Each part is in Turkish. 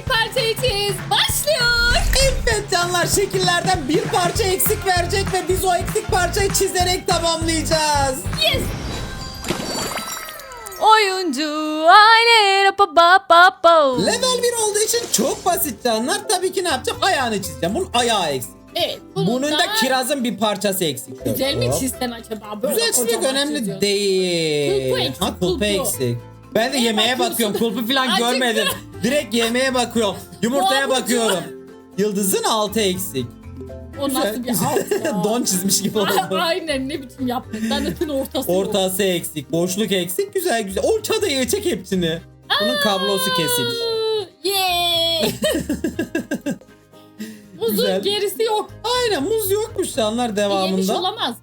parçayı çiz. Başlıyor. Evet canlar şekillerden bir parça eksik verecek ve biz o eksik parçayı çizerek tamamlayacağız. Yes. Oyuncu aile rapa ba ba ba. Level 1 olduğu için çok basit canlar. Tabii ki ne yapacağım? Ayağını çizeceğim. Bunun ayağı eksik. Evet. Bunun, Bunun da kirazın bir parçası eksik. Güzel mi çizsen acaba? Böyle Güzel çizmek önemli çiziyorsun. değil. Kulpu eksik, Ha kulpu kulpu. eksik. Ben de Neye yemeğe bakıyorsun? bakıyorum. Kulpu falan görmedim. Direkt yemeğe bakıyorum. Yumurtaya bakıyorum. Yıldızın altı eksik. O nasıl bir alt ya? Don çizmiş gibi oldu. Aynen ne biçim yaptın. Danıtın ortası yok. Ortası eksik, boşluk eksik, güzel güzel. Orta da çek hepsini. Bunun kablosu kesik. Yeah. Muzun Güzel. gerisi yok. Aynen muz yokmuş canlar Yemiş devamında. olamaz.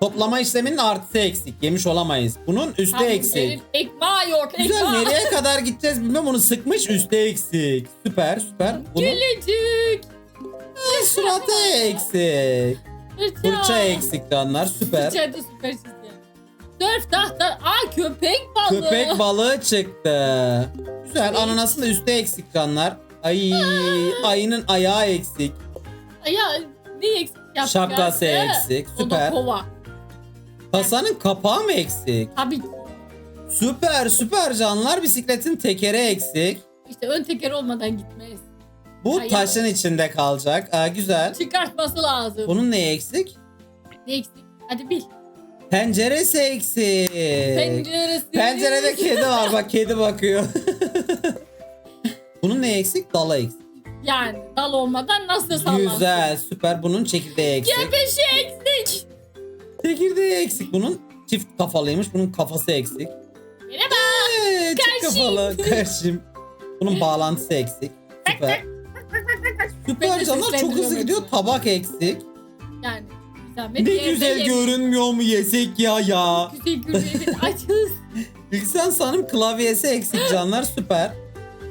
Toplama işleminin artısı eksik. Yemiş olamayız. Bunun üstü Tamam, eksik. Ekmeği yok. Güzel ekmeği. nereye kadar gideceğiz bilmem onu sıkmış üstü eksik. Süper süper. Bunun Gülücük. suratı eksik. Fırça. Fırça eksik canlar süper. Fırça da süper. Dörf tahta. Aa köpek balığı. Köpek balığı çıktı. Güzel ananasın da üstü eksik canlar. Ay ayının ayağı eksik. Ya ne eksik yaptık? Şapkası eksik. O da Süper. kova. Kasanın kapağı mı eksik? Tabii. Süper süper canlar. Bisikletin tekeri eksik. İşte ön teker olmadan gitmez. Bu Ayağı. taşın içinde kalacak. Aa, güzel. Çıkartması lazım. Bunun ne eksik? Ne eksik? Hadi bil. Penceresi eksik. Penceresi. Pencerede kedi var. Bak kedi bakıyor. Bunun ne eksik? Dalı eksik. Yani dal olmadan nasıl sallansın? Güzel süper. Bunun çekirdeği eksik. Gebeşi. Çekirdeği eksik. Bunun çift kafalıymış. Bunun kafası eksik. Merhaba. Ee, çift Karşıyım. kafalı. Karşıyım. Bunun bağlantısı eksik. Süper. Süper canlar çok hızlı gidiyor. Tabak eksik. Yani. Zahmet Ne güzel görünmüyor mu yesek ya ya. Güzel güzel. Açız. Bilgisayar sanırım klavyesi eksik canlar süper.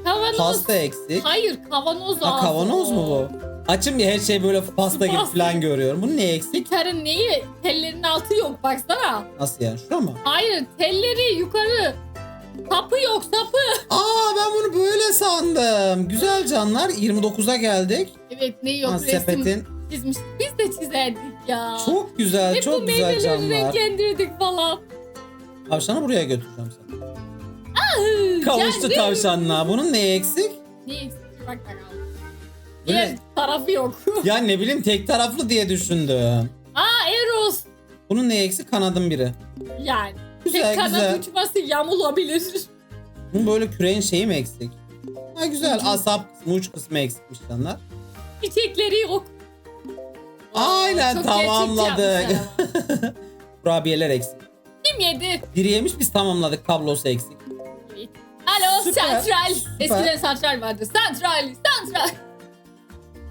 Kavanoz. Pasta eksik. Hayır kavanoz Ha ağzı kavanoz mu bu? Açım ya her şey böyle pasta gibi Pasta. falan görüyorum. Bunun ne eksik? Gitarın neyi? Tellerin altı yok baksana. Nasıl yani? Şura mı? Hayır telleri yukarı. Sapı yok sapı. Aa ben bunu böyle sandım. Güzel canlar. 29'a geldik. Evet neyi yok Ha, resim sepetin. çizmiş. Biz de çizerdik ya. Çok güzel, Hep bu çok güzel meyveleri canlar. renklendirdik falan. Tavşanı buraya götüreceğim seni. Ah, Kavuştu geldim. tavşanla. Bunun eksik? Ne eksik? Bak bakalım. Diğer ne? tarafı yok. Ya ne bileyim tek taraflı diye düşündüm. Aa Eros. Bunun neyi eksik? Kanadın biri. Yani. Güzel Tek kanat güzel. uçması yamulabilir. Bunun böyle küreğin şeyi mi eksik? Ha güzel. Asap kısmı, uç kısmı eksikmiş canlar. Çiçekleri yok. Aynen, Çok gerçekçi tamamladık. yapmışlar ama. Kurabiyeler eksik. Kim yedi? Biri yemiş biz tamamladık. Kablosu eksik. Alo Süper, santral. süper. Eskiden santral vardı. Santral, santral.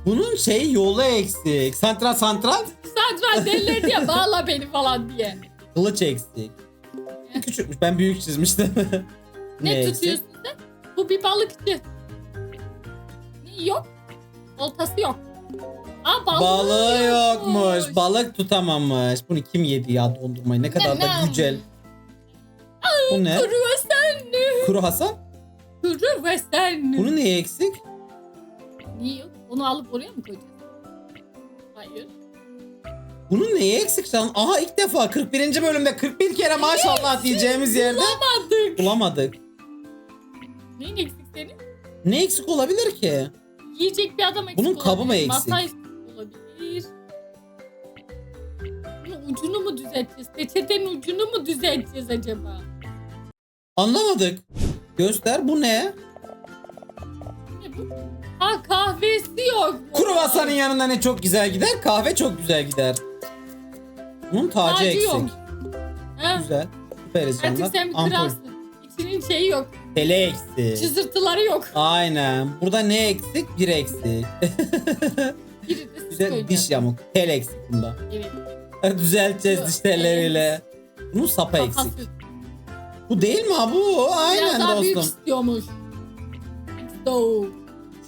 Bunun şey yolu eksik. Santral santral. Santral derlerdi ya bağla beni falan diye. Kılıç eksik. Küçükmüş. Ben büyük çizmiştim. Ne, eksik? tutuyorsun sen? Bu bir balıkçı. Ne yok? Oltası yok. Aa balığı, Balığı yokmuş. Balık tutamamış. Bunu kim yedi ya dondurmayı? Ne kadar da Nem. güzel. Bu ne? Kuru senli. Kuru Hasan. Kuru senli. Bunun neyi eksik? Niye yok? Onu alıp oraya mı koyacağız? Hayır. Bunun neyi eksik can? Aha ilk defa 41. bölümde 41 kere maşallah diyeceğimiz yerde Bulamadık. bulamadık. Neyin eksik senin? Ne eksik olabilir ki? Yiyecek bir adam eksik Bunun kabı mı olabilir. eksik? Masa eksik olabilir. Bunun ucunu mu düzelteceğiz? Peçetenin ucunu mu düzelteceğiz acaba? Anlamadık. Göster bu ne? Kahvesi yok. Kruvasanın yanında ne çok güzel gider? Kahve çok güzel gider. Bunun tacı, Tacı eksik. yok. Ha, Güzel. Süperiz artık sen bir kralsın. İçinin şeyi yok. Tele eksik. Çızırtıları yok. Aynen. Burada ne eksik? Bir eksik. Biri de Güzel diş yamuk. Tel eksik bunda. Evet. Düzelteceğiz diş telleriyle. Bunun sapa Kafası. eksik. Bu değil mi bu? Biraz Aynen daha büyük dostum. istiyormuş. So.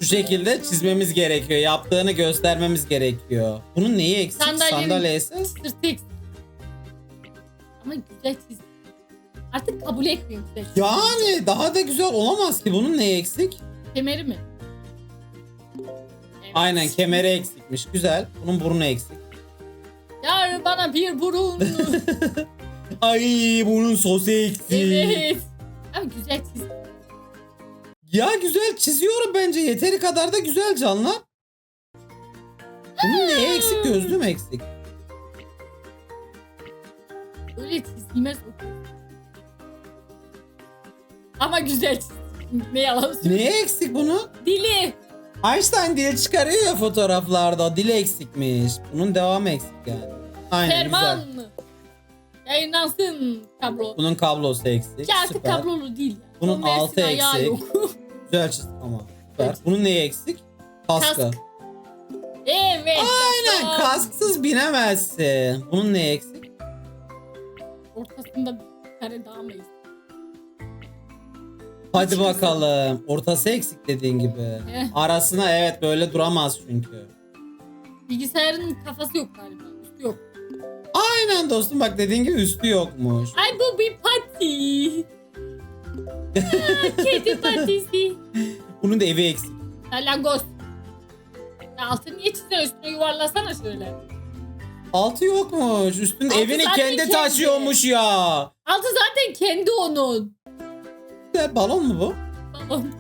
Şu şekilde çizmemiz gerekiyor. Yaptığını göstermemiz gerekiyor. Bunun neyi eksik? Sandalyenin- Sandalyesi. Sırtı eksik. Ama güzel çiz. Artık kabul etmiyor güzel. Yani daha da güzel olamaz ki. Bunun neyi eksik? Kemeri mi? Evet. Aynen kemeri eksikmiş. Güzel. Bunun burnu eksik. Yar bana bir burun. Ay bunun sosu eksik. evet. Abi güzel çiz. Ya güzel çiziyorum bence. Yeteri kadar da güzel canlar. Bunun neye eksik? Gözlüğüm eksik. Öyle çizilmez o. Ama güzel. Ne yalan söyleyeyim. Neye eksik bunu? Dili. Einstein dil çıkarıyor ya fotoğraflarda. Dili eksikmiş. Bunun devamı eksik yani. Aynen Ferman. güzel. Yayınlansın kablo. Bunun kablosu eksik. Ki artık Süper. kablolu değil. Bunun altı ayağı eksik. yok. Güzel çizdik ama. Süper. Evet. Bunun neye eksik? Kaskı. Kask. evet. Aynen tamam. kasksız binemezsin. Bunun neye eksik? Ortasında bir kare daha mı eksik? Hadi bakalım. Ortası eksik dediğin gibi. Eh. Arasına evet böyle duramaz çünkü. Bilgisayarın kafası yok galiba. Üstü yok. Aynen dostum bak dediğin gibi üstü yokmuş. Ay bu bir pati. Kedi patisi. Bunun da evi eksik. Salyangoz. Ya altını niye çiziyorsun? Üstüne yuvarlasana şöyle. Altı yokmuş. Üstünde Altı evini zaten kendi kendi. taşıyormuş ya. Altı zaten kendi onun. Güzel, Balon mu bu? Balon.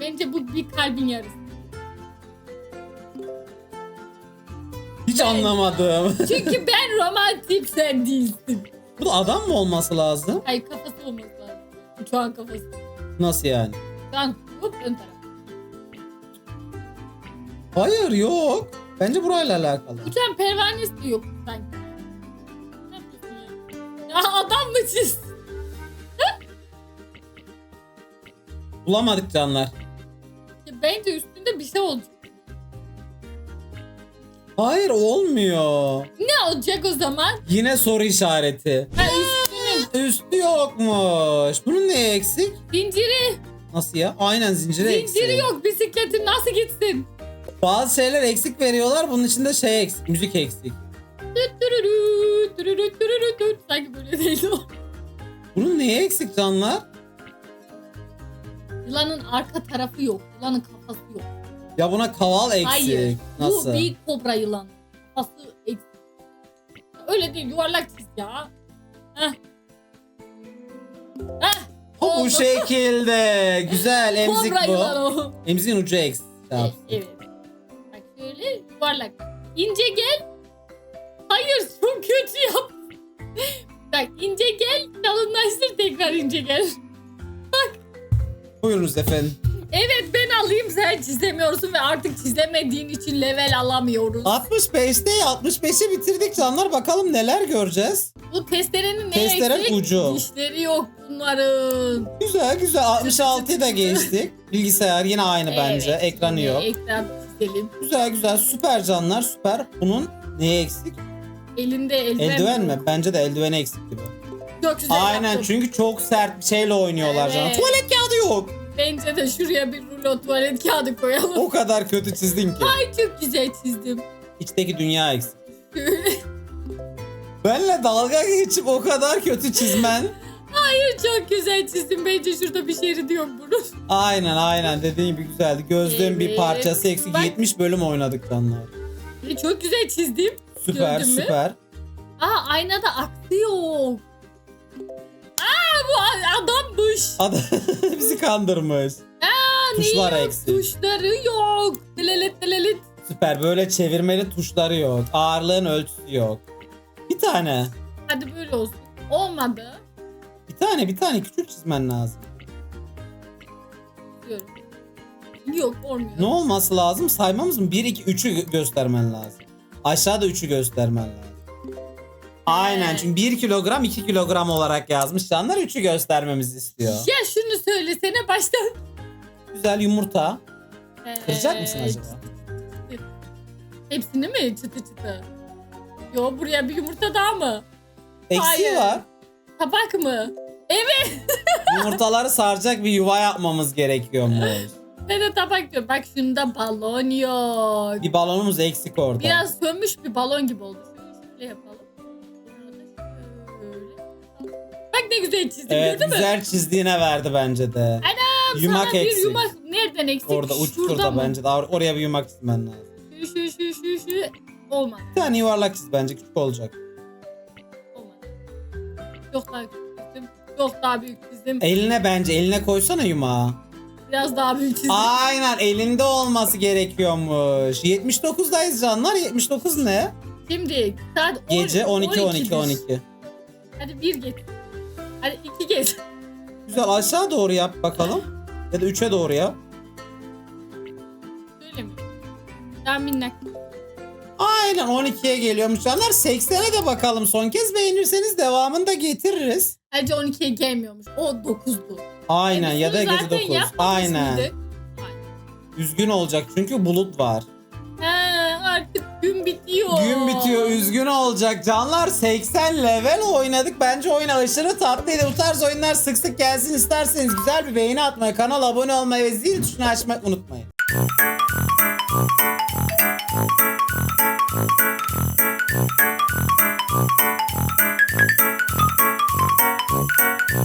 Bence bu bir kalbin yarısı. Hiç Ben- anlamadım. Çünkü ben romantik sen değilsin. bu da adam mı olması lazım? Hayır kafası olması Uçağın kafası. Nasıl yani? Uçağın hop ön taraf. Hayır yok. Bence burayla alakalı. Uçağın pervanesi de yok sanki. Ne yapıyorsun ya? Ya adam mı çiz? Bulamadık canlar. Ya Bence üstünde bir şey olacak. Hayır olmuyor. Ne olacak o zaman? Yine soru işareti. Ha Üstü yokmuş. Bunun neye eksik? zinciri. Nasıl ya? Aynen zinciri eksik. Zinciri yok bisikletin nasıl gitsin? Bazı şeyler eksik veriyorlar. Bunun içinde şey eksik. Müzik eksik. Sanki böyle değil o. Bunun neye eksik canlar? Yılanın arka tarafı yok. Yılanın kafası yok. Ya buna kaval eksik. Hayır. Nasıl? Bu bir kobra yılan. Kafası eksik. Öyle değil yuvarlak çiz ya. Heh. Bu şekilde. Güzel emzik Kobra bu. yılan o. Emziğin ucu eksik. E- Yapsın. Evet. Bak şöyle yuvarlak. İnce gel. Hayır çok kötü yap. Bak ince gel. Kalınlaştır tekrar ince gel. Buyurunuz efendim. Evet ben alayım sen çizemiyorsun ve artık çizemediğin için level alamıyoruz. 65'te 65'i bitirdik canlar. Bakalım neler göreceğiz. Bu testerenin ne Testeren eksik? ucu. Dişleri yok bunların. Güzel güzel. 66'yı da geçtik. Bilgisayar yine aynı bence. Evet, Ekranı yine yok. Ekran çizelim. Güzel güzel. Süper canlar. Süper. Bunun neye eksik? Elinde eldiven, Eldiven mi? Bence de eldiveni eksik gibi. Çok güzel Aynen yaptın. çünkü çok sert bir şeyle oynuyorlar canım. Evet. Tuvalet kağıdı yok. Bence de şuraya bir rulo tuvalet kağıdı koyalım. O kadar kötü çizdin ki. Ay çok güzel çizdim. İçteki dünya eksik. Benle dalga geçip o kadar kötü çizmen. Hayır çok güzel çizdim. Bence şurada bir şeridi yok bunun. Aynen aynen dediğin gibi güzeldi. Gözlüğün bir Evet. parçası eksik. Bak. 70 bölüm oynadık canlar. Çok güzel çizdim. Süper Gördün mü? süper. Aa aynada aksi yok. Bu adammış. Adam bizi kandırmış. Aa, Tuşlar yok? eksik. Tuşları yok. Delelet delelet. Süper böyle çevirmeli tuşları yok. Ağırlığın ölçüsü yok. Bir tane. Hadi böyle olsun. Olmadı. Bir tane bir tane küçük çizmen lazım. Diyorum. Yok olmuyor. Ne olması lazım? Saymamız mı? 1, 2, 3'ü göstermen lazım. Aşağıda 3'ü göstermen lazım. Aynen Evet. çünkü 1 kilogram 2 kilogram olarak yazmış canlar 3'ü göstermemizi istiyor. Ya şunu söylesene baştan. Güzel yumurta. Kıracak mısın acaba? Hepsini mi çıtı çıtı? Yo buraya bir yumurta daha mı? Eksiği Hayır. var. Tabak mı? Yumurtaları saracak bir yuva yapmamız gerekiyormuş. Ben de tabak diyorum. Bak şunda balon yok. Bir balonumuz eksik orada. Biraz sönmüş bir balon gibi oldu. Şöyle yapalım. Ne güzel çizdim Evet gördün mü? güzel çizdiğine verdi bence de. Anam Yumak sana bir eksik. yumak. Nerede Gerçekten eksik. Orada uç Şurada mı? bence. Daha oraya bir yumak çizmen lazım. Şu şu şu şu şu. Olmadı. Bir tane yuvarlak çiz bence küçük olacak. Olmadı. Çok daha küçük çizdim. Çok daha büyük çizdim. Eline bence eline koysana yumağı. Biraz daha büyük çizdim. Aynen elinde olması gerekiyormuş. 79'dayız canlar. 79 ne? Şimdi saat 10, Gece 12 12 12'dir. 12. Hadi bir geç. Güzel aşağı doğru yap bakalım. Ya da 3'e doğru yap. Öyle mi? Daha minnak. Aynen 12'ye geliyormuş canlar. 80'e de bakalım son kez beğenirseniz devamını da getiririz. Ayrıca 12'ye gelmiyormuş. O 9'du. Aynen ya da Bunu gece zaten 9. yapmamış Aynen. mıydı? Üzgün olacak çünkü bulut var. Bitiyor. Gün bitiyor üzgün olacak canlar 80 level oynadık bence oyun aşırı tatlıydı bu tarz oyunlar sık sık gelsin isterseniz güzel bir beğeni atmayı kanala abone olmayı ve zil tuşunu açmayı unutmayın.